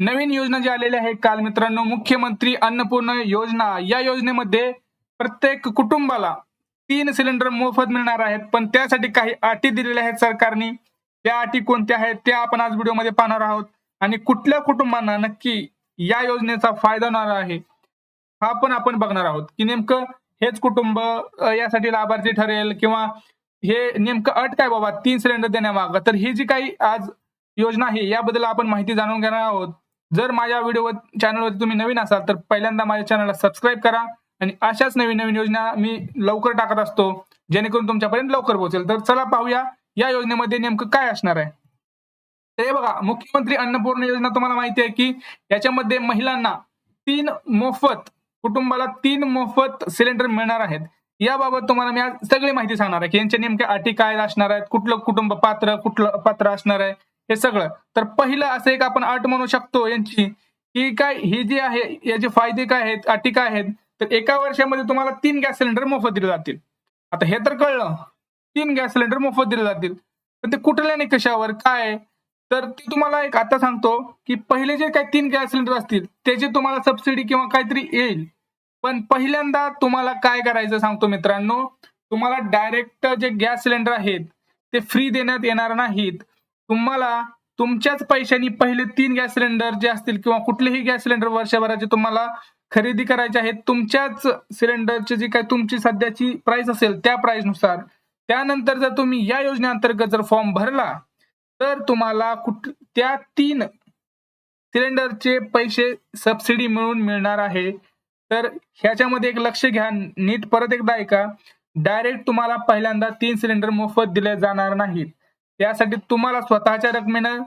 नवीन योजना जी आलेल्या आहेत काल मित्रांनो मुख्यमंत्री अन्नपूर्ण योजना. या योजनेमध्ये प्रत्येक कुटुंबाला तीन सिलेंडर मोफत मिळणार आहेत. पण त्यासाठी काही अटी दिलेल्या आहेत सरकारने. त्या अटी कोणत्या आहेत त्या आपण आज व्हिडिओमध्ये पाहणार आहोत. आणि कुठल्या कुटुंबांना नक्की या योजनेचा फायदा होणार आहे हा पण आपण बघणार आहोत. की नेमकं हेच कुटुंब यासाठी लाभार्थी ठरेल किंवा हे नेमकं अट काय बाबा? तीन सिलेंडर देण्यामागं. तर ही जी काही आज योजना आहे याबद्दल आपण माहिती जाणून घेणार आहोत. जर माझ्या व्हिडिओ चॅनलवरती तुम्ही नवीन असाल तर पहिल्यांदा माझ्या चॅनलला सबस्क्राईब करा. आणि अशाच नवीन नवीन योजना मी लवकर टाकत असतो जेणेकरून तुमच्यापर्यंत लवकर पोहोचेल. तर चला पाहूया या योजनेमध्ये नेमकं काय असणार आहे. तर हे बघा मुख्यमंत्री अन्नपूर्ण योजना तुम्हाला माहिती आहे की याच्यामध्ये महिलांना तीन मोफत कुटुंबाला तीन मोफत सिलेंडर मिळणार आहेत. याबाबत तुम्हाला मी आज सगळी माहिती सांगणार आहे की यांच्या नेमक्या अटी काय असणार आहेत कुठलं कुटुंब पात्र कुठलं पात्र असणार आहे हे सगळं. तर पहिलं असं एक आपण अट म्हणू शकतो यांची की काय ही जी आहे याचे फायदे काय आहेत अटी काय आहेत तर एका वर्षामध्ये तुम्हाला तीन गॅस सिलेंडर मोफत दिले जातील. आता हे तर कळलं. तीन गॅस सिलेंडर मोफत दिले जातील. पण ते कुठल्या नाही कशावर काय? तर ते तुम्हाला एक आता सांगतो की पहिले जे काही तीन गॅस सिलेंडर असतील त्याची तुम्हाला सबसिडी किंवा काहीतरी येईल. पण पहिल्यांदा तुम्हाला काय करायचं सांगतो मित्रांनो? तुम्हाला डायरेक्ट जे गॅस सिलेंडर आहेत ते फ्री देण्यात येणार नाहीत. तुम्हाला तुमच्याच पैशाने पहिले तीन गॅस सिलेंडर जे असतील किंवा कुठलेही गॅस सिलेंडर वर्षभराचे तुम्हाला खरेदी करायचे आहेत तुमच्याच सिलेंडरची जी काही तुमची सध्याची प्राइस असेल त्या प्राइसनुसार त्यानंतर जर तुम्ही या योजनेअंतर्गत जर फॉर्म भरला तर तुम्हाला कुठ त्या तीन सिलेंडरचे पैसे सबसिडी मिळून मिळणार आहे. तर ह्याच्यामध्ये एक लक्ष घ्या नीट परत एकदा ऐका. डायरेक्ट तुम्हाला पहिल्यांदा तीन सिलेंडर मोफत दिले जाणार नाहीत. त्यासाठी तुम्हाला स्वतःच्या रकमेनं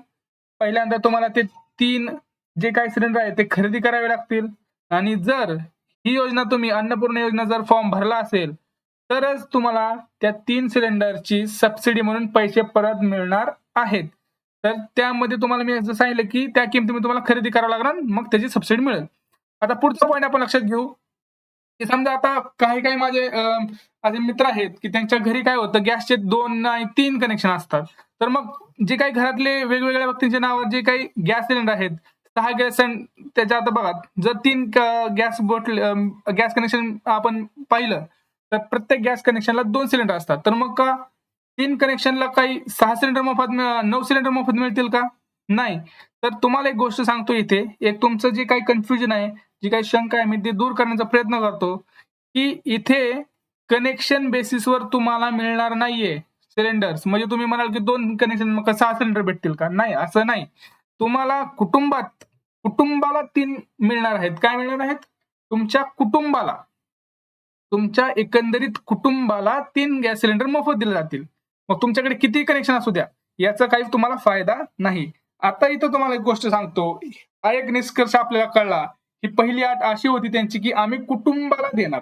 पहिल्यांदा तुम्हाला ते तीन जे काही सिलेंडर आहे ते खरेदी करावे लागतील. आणि जर ही योजना तुम्ही अन्नपूर्ण योजना जर फॉर्म भरला असेल तरच तुम्हाला त्या तीन सिलेंडरची सबसिडी म्हणून पैसे परत मिळणार आहेत. तर त्यामध्ये तुम्हाला मी असं सांगितलं की त्या किमतीमध्ये तुम्हाला खरेदी करावं लागणार मग त्याची सबसिडी मिळेल. आता पुढचा पॉईंट आपण लक्षात घेऊ. समजा आता काही काही माझे माझे असे मित्र आहेत की त्यांच्या घरी काय होतं गॅसचे दोन आणि तीन कनेक्शन असतात. तर मग जे काही घरातले वेगवेगळ्या व्यक्तींच्या नावावर जे काही गॅस सिलेंडर आहेत सहा गॅस त्याच्या आता बघा जर तीन गॅस बोटल गॅस कनेक्शन आपण पाहिलं तर प्रत्येक गॅस कनेक्शनला दोन सिलेंडर असतात. तर मग का तीन कनेक्शनला काही सहा सिलेंडर मोफत नऊ सिलेंडर मोफत मिळतील का? नाही. तर तुम्हाला एक गोष्ट सांगतो इथे. एक तुमचं जे काही कन्फ्युजन आहे जी काही शंका आहे मी ते दूर करण्याचा प्रयत्न करतो की इथे कनेक्शन बेसिसवर तुम्हाला मिळणार नाहीये सिलेंडर्स म्हणजे तुम्ही म्हणाल की दोन कनेक्शन मग सहा सिलेंडर भेटतील का? नाही असं नाही. तुम्हाला कुटुंबात कुटुंबाला तीन मिळणार आहेत. काय मिळणार आहेत? तुमच्या कुटुंबाला. तुमच्या एकंदरीत कुटुंबाला तीन गॅस सिलेंडर मोफत दिले जातील. मग तुमच्याकडे किती कनेक्शन असू द्या? याचा काही तुम्हाला फायदा नाही. आता इथं तुम्हाला एक गोष्ट सांगतो. हा एक निष्कर्ष आपल्याला कळला. ही पहिली अट अशी होती त्यांची की आम्ही कुटुंबाला देणार.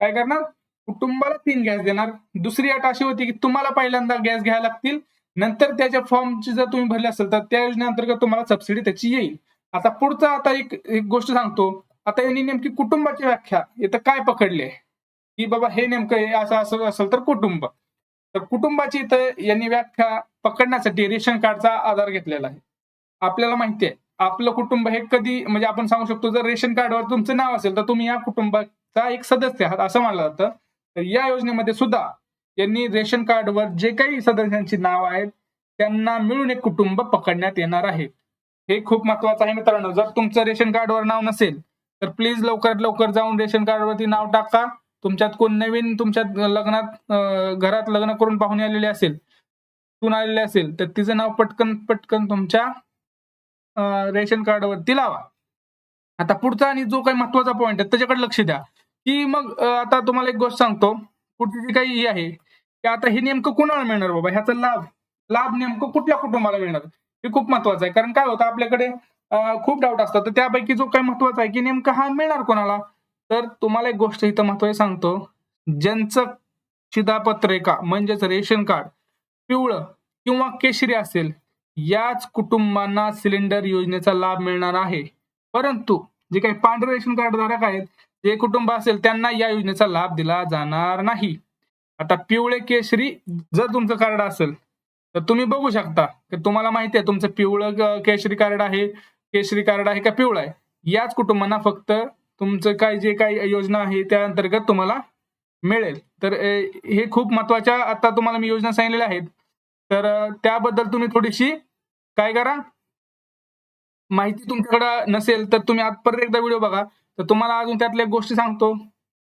काय करणार? कुटुंबाला तीन गॅस देणार. दुसरी अट अशी होती की तुम्हाला पहिल्यांदा गॅस घ्यायला लागतील. नंतर त्याच्या फॉर्मची जर तुम्ही भरले असेल तर त्या योजनेअंतर्गत तुम्हाला सबसिडी त्याची येईल. आता पुढचा आता एक एक गोष्ट सांगतो. आता यांनी नेमकी कुटुंबाची व्याख्या इथं काय पकडले? की बाबा हे नेमकं हे असं असं असेल तर कुटुंब. तर कुटुंबाची इथं यांनी व्याख्या पकडण्यासाठी रेशन कार्डचा आधार घेतलेला आहे. आपल्याला माहिती आहे आपलं कुटुंब हे कधी म्हणजे आपण सांगू शकतो जर रेशन कार्डवर तुमचं नाव असेल तर तुम्ही या कुटुंबाचा एक सदस्य आहात असं मानलं जातं. तर या योजनेमध्ये सुद्धा यांनी रेशन कार्डवर जे काही सदस्यांची नाव आहेत त्यांना मिळून एक कुटुंब पकडण्यात येणार आहे. हे खूप महत्वाचं आहे मित्रांनो. जर तुमचं रेशन कार्डवर नाव नसेल तर प्लीज लवकरात लवकर जाऊन रेशन कार्डवरती नाव टाका. तुमच्यात कोण नवीन तुमच्यात लग्नात घरात लग्न करून पाहुणे आलेले असेल सून आलेले असेल तर तिचं नाव पटकन पटकन तुमच्या रेशन कार्डवरती लावा. आता पुढचा आणि जो काही महत्त्वाचा पॉईंट आहे त्याच्याकडे लक्ष द्या. की मग आता तुम्हाला एक गोष्ट सांगतो. पुढची जी काही ही आहे की आता हे नेमकं कुणाला मिळणार बाबा? ह्याचा लाभ लाभ नेमकं कुठल्या कुटुंबाला मिळणार? हे खूप महत्वाचं आहे. कारण काय होतं आपल्याकडे खूप डाऊट असतात. तर त्यापैकी जो काही महत्त्वाचा आहे की नेमकं हा मिळणार कोणाला? तर तुम्हाला एक गोष्ट इथं महत्वाची सांगतो. ज्यांचं शिधापत्रिका म्हणजेच रेशन कार्ड पिवळं किंवा केशरी असेल याच कुटुंबांना सिलेंडर योजनेचा लाभ मिळणार आहे. परंतु जे काही पांढरे रेशन कार्ड धारक आहेत जे कुटुंब असेल त्यांना या योजनेचा लाभ दिला जाणार नाही. आता पिवळे केशरी जर तुमचं कार्ड असेल तर तुम्ही बघू शकता की तुम्हाला माहिती आहे तुमचं पिवळं केशरी कार्ड आहे केशरी कार्ड आहे का पिवळं आहे? याच कुटुंबांना फक्त तुमचं काय जे काही योजना आहे त्या अंतर्गत तुम्हाला मिळेल. तर हे खूप महत्त्वाच्या आता तुम्हाला मी योजना सांगितलेल्या आहेत. तर त्याबद्दल तुम्ही थोडीशी काय करा? माहिती तुमच्याकडे नसेल तर तुम्ही आज परत एकदा व्हिडिओ बघा. तर तुम्हाला अजून त्यातल्या गोष्टी सांगतो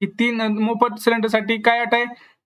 की तीन मोफत सिलेंडरसाठी काय अट आहे?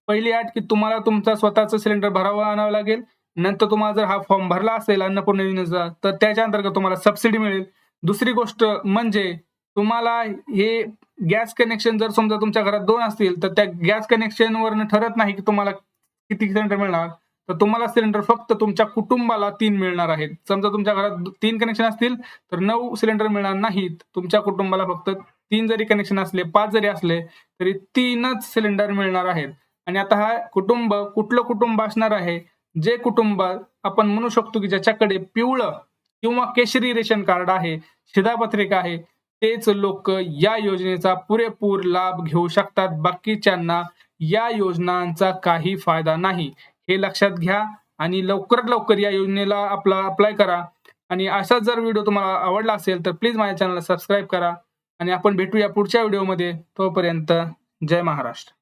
पहिली अट की तुम्हाला तुमचा स्वतःचा सिलेंडर भरावं आणावं लागेल. नंतर तुम्हाला जर हा फॉर्म भरला असेल अन्नपूर्ण योजनेचा तर त्याच्या अंतर्गत तुम्हाला सबसिडी मिळेल. दुसरी गोष्ट म्हणजे तुम्हाला हे गॅस कनेक्शन जर समजा तुमच्या घरात दोन असतील तर त्या गॅस कनेक्शन वरनं ठरत नाही की तुम्हाला किती सिलेंडर मिळणार. तर तुम्हाला सिलेंडर फक्त तुमच्या कुटुंबाला तीन मिळणार आहेत. समजा तुमच्या घरात तीन कनेक्शन असतील तर नऊ सिलेंडर मिळणार नाहीत. तुमच्या कुटुंबाला फक्त तीन जरी कनेक्शन असले पाच जरी असले तरी तीनच सिलेंडर मिळणार आहेत. आणि आता हा कुटुंब कुठलं कुटुंब असणार आहे? जे कुटुंब आपण म्हणू शकतो की ज्याच्याकडे पिवळं किंवा केशरी रेशन कार्ड आहे शिधापत्रिका आहे तेच लोक या योजनेचा पुरेपूर लाभ घेऊ शकतात. बाकीच्यांना या योजनांचा काही फायदा नाही. हे लक्षात घ्या आणि लवकरात लवकर या योजनेला आपला अप्लाय करा. आणि असाच जर व्हिडिओ तुम्हाला आवडला असेल तर प्लीज माझ्या चॅनलला सबस्क्राईब करा. आणि आपण भेटूया पुढच्या व्हिडिओमध्ये तोपर्यंत जय महाराष्ट्र.